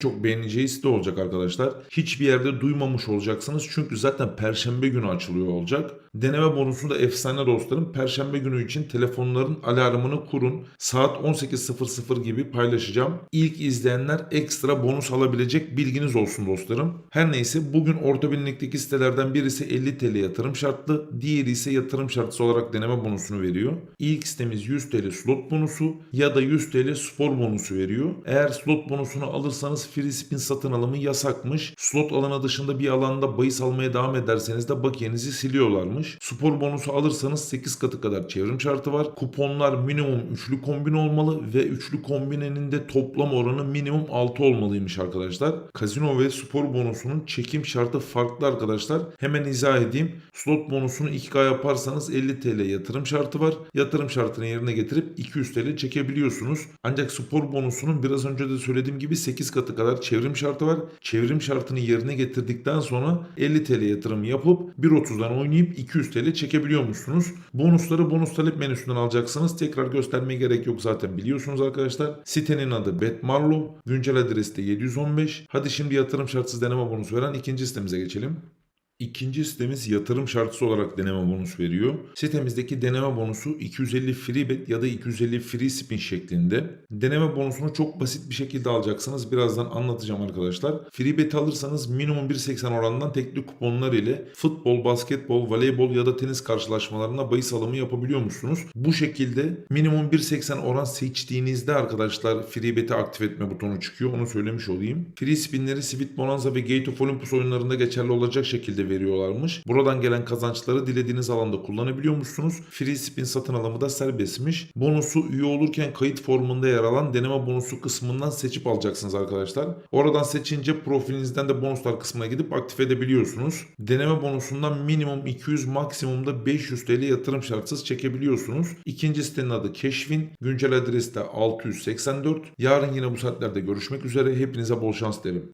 çok beğeneceği site olacak arkadaşlar. Hiçbir yerde duymamış olacaksınız çünkü zaten perşembe günü açılıyor olacak. Deneme bonusu da efsane dostlarım. Perşembe günü için telefonların alarmını kurun. Saat 18.00 gibi paylaşacağım. İlk izleyenler ekstra bonus alabilecek bilginiz olsun dostlarım. Her neyse bugün orta bilinlikteki sitelerden birisi 50 TL yatırım şartlı. Diğeri ise yatırım şartısı olarak deneme bonusunu veriyor. İlk sitemiz 100 TL slot bonusu ya da 100 TL spor bonusu veriyor. Eğer slot bonusunu alırsanız free satın alımı yasakmış. Slot alanı dışında bir alanda bahis almaya devam ederseniz de bakiyenizi siliyorlarmış. Spor bonusu alırsanız 8 katı kadar çevrim şartı var. Kuponlar minimum üçlü kombin olmalı ve üçlü kombinenin de toplam oranı minimum 6 olmalıymış arkadaşlar. Kazino ve spor bonusunun çekim şartı farklı arkadaşlar. Hemen izah edeyim. Slot bonusunu 2K yaparsanız 50 TL yatırım şartı var. Yatırım şartını yerine getirip 200 TL çekebiliyorsunuz. Ancak spor bonusunun biraz önce de söylediğim gibi 8 katı kadar çevrim şartı var. Çevrim şartını yerine getirdikten sonra 50 TL yatırım yapıp 1.30'dan oynayıp 200 TL çekebiliyormuşsunuz. Bonusları bonus talep menüsünden alacaksınız. Tekrar göstermeye gerek yok zaten biliyorsunuz arkadaşlar. Sitenin adı Betmarlow. Güncel adresi de 715. Hadi şimdi yatırım şartsız deneme bonusu veren ikinci sitemize geçelim. İkinci sitemiz yatırım şartısı olarak deneme bonus veriyor. Sitemizdeki deneme bonusu 250 free bet ya da 250 free spin şeklinde. Deneme bonusunu çok basit bir şekilde alacaksınız. Birazdan anlatacağım arkadaşlar. Free bet alırsanız minimum 1.80 oranından tekli kuponlar ile futbol, basketbol, voleybol ya da tenis karşılaşmalarına bahis alımı yapabiliyormuşsunuz. Bu şekilde minimum 1.80 oran seçtiğinizde arkadaşlar free bet'i aktif etme butonu çıkıyor. Onu söylemiş olayım. Free spinleri Sweet Bonanza ve Gate of Olympus oyunlarında geçerli olacak şekilde veriyorlarmış. Buradan gelen kazançları dilediğiniz alanda kullanabiliyormuşsunuz. Free spin satın alımı da serbestmiş. Bonusu üye olurken kayıt formunda yer alan deneme bonusu kısmından seçip alacaksınız arkadaşlar. Oradan seçince profilinizden de bonuslar kısmına gidip aktif edebiliyorsunuz. Deneme bonusundan minimum 200 maksimumda 500 TL yatırım şartsız çekebiliyorsunuz. İkinci sitenin adı Keşfin. Güncel adresi de 684. Yarın yine bu saatlerde görüşmek üzere. Hepinize bol şans derim.